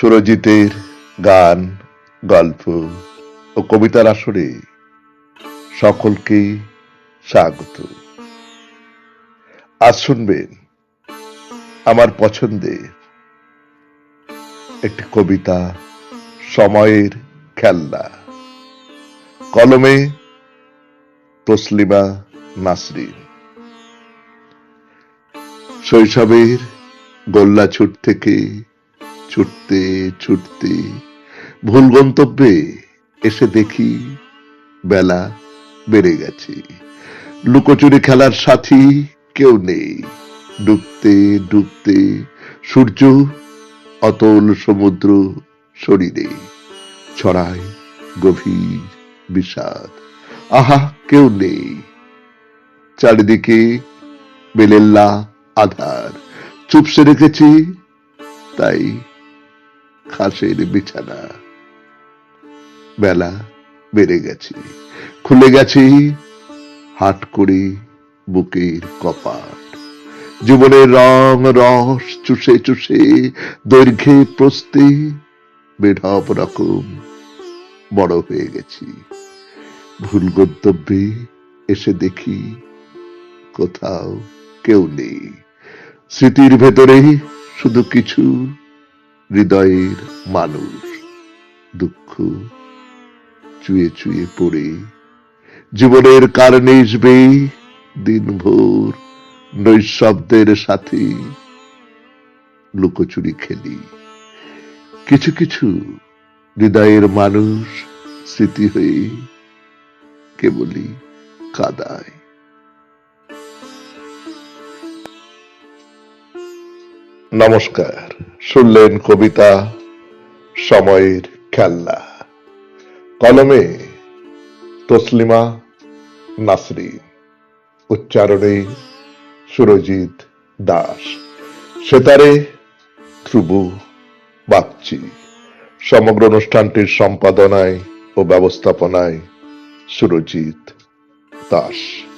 সুরজিতের গান, গল্প ও কবিতার আসরে সকলকে স্বাগত। আজ শুনবেন আমার পছন্দের একটি কবিতা সময়ের খেলনা। কলমে তসলিমা নাসরিন। শৈশবের গোল্লা ছুট থেকে ছুটতে ছুটতে, ভুল গন্তব্যে এসে দেখি বেলা বেড়ে গেছে। লুকোচুরি খেলার সাথী কেউ নেই। ডুবতে ডুবতে সূর্য, অতল সমুদ্র শরীরে ছড়ায় গভীর বিষাদ। আহা, কেউ নেই। চারিদিকে বেলেল্লা, আধার। চুপসে রেখেছি, তাই খাসের বিছানা। বেলা বেড়ে গেছে। খুলে গেছে হাট করে বুকের কপাট। জীবনের রং রস চুষে চুষে দৈর্ঘ্যে প্রস্তে বেঢপ রকম বড় হয়ে গেছি। ভুল গন্তব্যে এসে দেখি কোথাও কেউ নেই। স্মৃতির ভেতরে শুধু কিছু হৃদয়ের মানুষ। দুঃখ চুয়ে চুয়ে পড়ে। জীবনের কারণে আসবে দিনভর নৈশব্দের সাথে লুকোচুরি খেলি। কিছু কিছু হৃদয়ের মানুষ স্মৃতি হয়ে কেবলই কাদায়। নমস্কার। শুনলেন কবিতা সময়ের খেলনা। কলমে তসলিমা নাসরিন। উচ্চারণে সুরজিৎ দাস। সেতারে ধ্রুব বাগচি। সমগ্র অনুষ্ঠানটির সম্পাদনায় ও ব্যবস্থাপনায় সুরজিৎ দাস।